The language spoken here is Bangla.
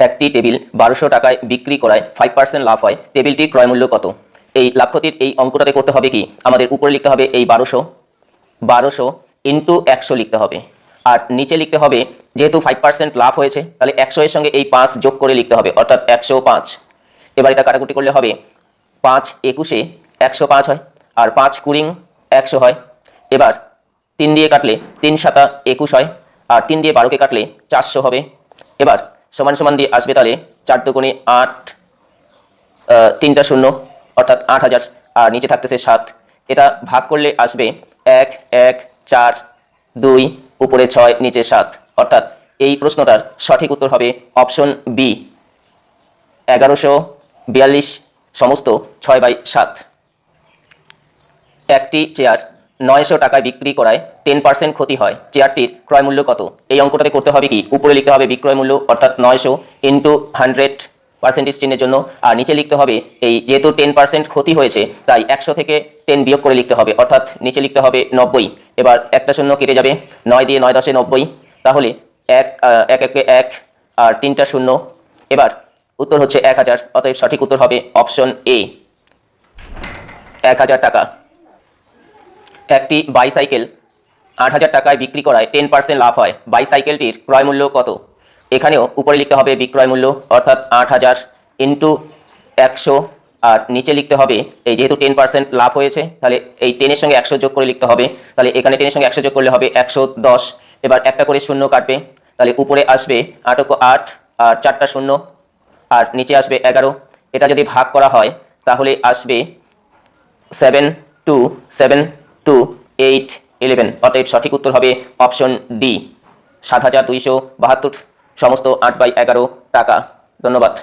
একটি টেবিল বারোশো টাকায় বিক্রি করায় ফাইভ পার্সেন্ট লাভ হয়। টেবিলটির ক্রয় মূল্য কত? এই লাভ ক্ষতির এই অঙ্কটাতে করতে হবে কি? আমাদের উপরে লিখতে হবে এই বারোশো। বারোশো ইন্টু একশো লিখতে হবে। আর নিচে লিখতে হবে, যেহেতু ফাইভ পার্সেন্ট লাভ হয়েছে, তাহলে একশো এর সঙ্গে এই পাঁচ যোগ করে লিখতে হবে, অর্থাৎ একশো পাঁচ। এবার এটা কাটাকুটি করলে হবে, পাঁচ একুশে একশো পাঁচ হয়, আর পাঁচ কুড়িং একশো হয়। এবার তিন দিয়ে কাটলে তিন সাতা একুশ হয়, আর তিন দিয়ে বারোকে কাটলে চারশো হবে। এবার সমান সমান দিয়ে আসবে তাহলে চার দুগুণে আট তিনটা শূন্য, অর্থাৎ আট হাজার। আর নিচে থাকতেছে সাত। এটা ভাগ করলে আসবে এক এক, চার, দুই, উপরে ছয়, নিচে সাত। অর্থাৎ এই প্রশ্নটার সঠিক উত্তর হবে অপশন বি। এগারোশো বিয়াল্লিশ সমস্ত ছয় বাই সাত। একটি চেয়ার নয়শো টাকায় বিক্রি করায় টেন পার্সেন্ট ক্ষতি হয়। চেয়ারটির ক্রয় মূল্য কত? এই অঙ্কটাতে করতে হবে কি? উপরে লিখতে হবে বিক্রয় মূল্য, অর্থাৎ নয়শো ইন্টু হান্ড্রেড পার্সেন্টেজ চিহ্নের জন্য। আর নিচে লিখতে হবে এই যেহেতু টেন পার্সেন্ট ক্ষতি হয়েছে, তাই একশো থেকে টেন বিয়োগ করে লিখতে হবে, অর্থাৎ নিচে লিখতে হবে নব্বই। এবার একটা শূন্য কেটে যাবে, নয় দিয়ে নয় দশে নব্বই। তাহলে এক এক, একে এক, আর তিনটা শূন্য। এবার উত্তর হচ্ছে এক হাজার, অতএব সঠিক উত্তর হবে অপশন এ। এক হাজার টাকা। একটি বাইসাইকেল আট হাজার টাকায় বিক্রি করায় টেন পার্সেন্ট লাভ হয়। বাইসাইকেলটির ক্রয় মূল্য কত? এখানেও উপরে লিখতে হবে বিক্রয় মূল্য, অর্থাৎ আট হাজার ইন্টু একশো, আর নিচে লিখতে হবে, এই যেহেতু টেন পার্সেন্ট লাভ হয়েছে, তাহলে এই টেনের সঙ্গে একশো যোগ করে লিখতে হবে, তাহলে এখানে টেনের সঙ্গে একশো যোগ করলে হবে একশো দশ, এবার একটা করে শূন্য কাটবে, তাহলে উপরে আসবে আটক আট, আর চারটা শূন্য, আর নিচে আসবে এগারো, এটা যদি ভাগ করা হয়, তাহলে আসবে seven two seven two eight eleven অতএব সঠিক উত্তর হবে অপশন ডি সাত হাজার দুইশো বাহাত্তর, সমস্ত আট বাই এগারো টাকা। ধন্যবাদ।